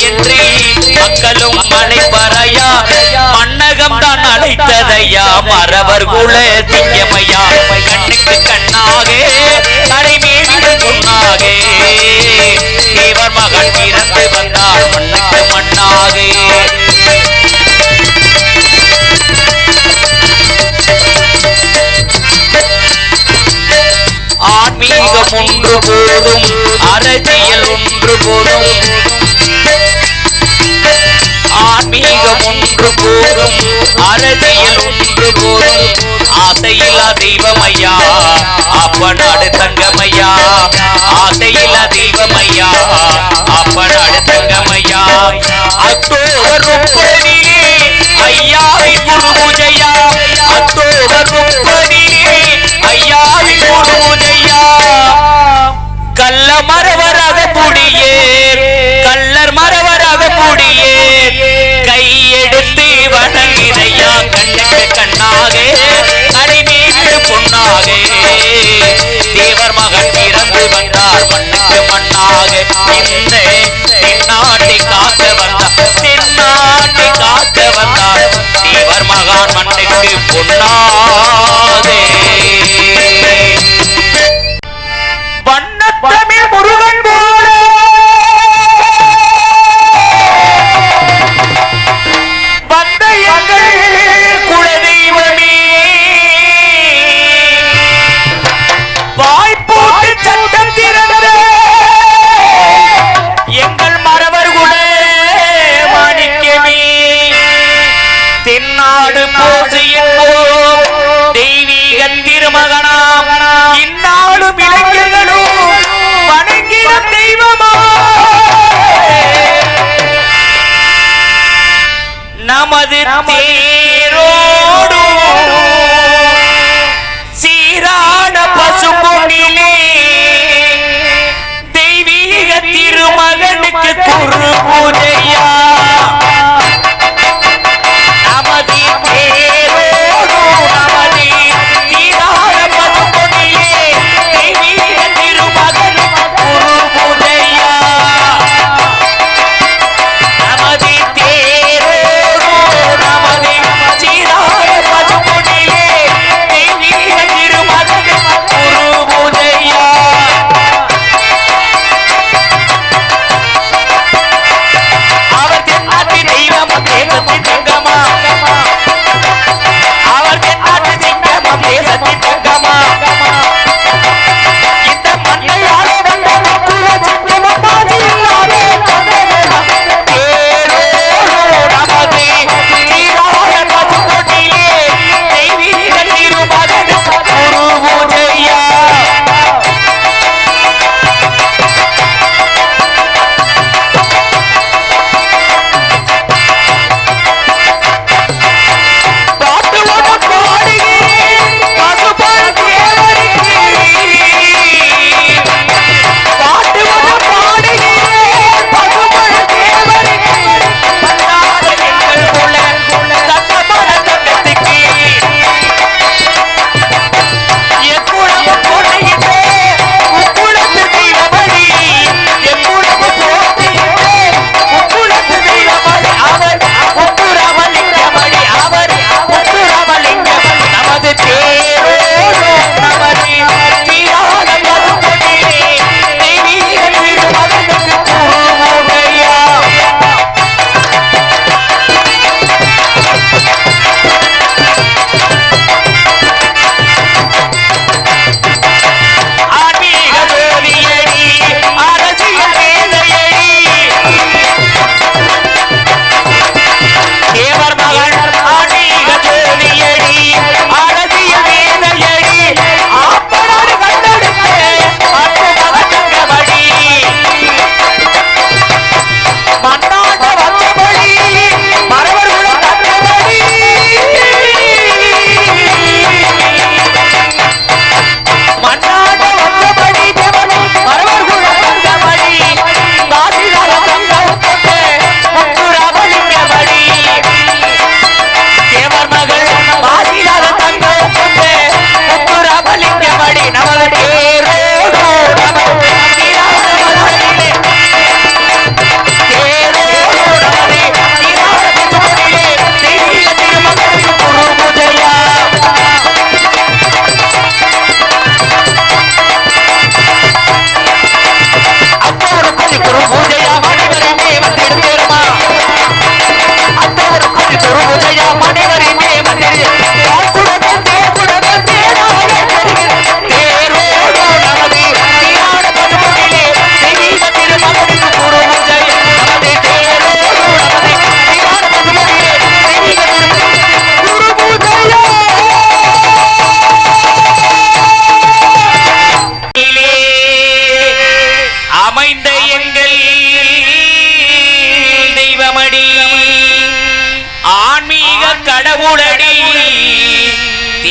என்று மக்களும் அழைப்பறையா மன்னகம் தான் அழைத்ததையா மறவர் குல திங்கமையா? கண்ணுக்கு கண்ணாக கடைமேடு முன்னாக. தேவர் மகன் பிறந்து வந்தார் மண்ணுக்கு மண்ணாக ஆன்மீகம் ஒன்று போதும் அரசியல் ஒன்று போதும். ஆன்மீகம் ஒன்று போதும் அறதையில் ஒன்று போதும் ஆசையில்லா தெய்வமையா அப்ப நாடு தங்கமையா. ஆசையில்லா தெய்வமையா அப்ப நாடு தங்கமையா அத்தோரும் ஐயா குரு பூஜையா கண்ணுக்கு பொன்னாதே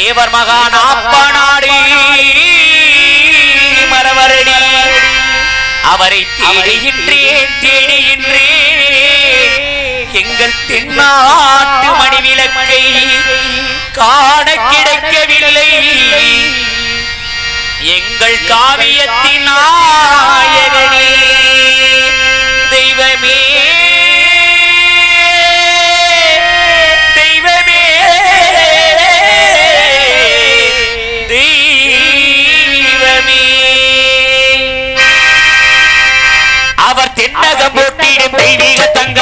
தேவர் மகான் அப்பனாடி மரவரடி. அவரை தேடுகின்றேன் தேடுகின்றேன் எங்கள் தென்னாட்டு மணிவிளக்கை காண கிடைக்கவில்லை. எங்கள் காவியத்தின் நாயகனே தெய்வமே. தெய்வீக தந்தை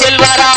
செல்வரா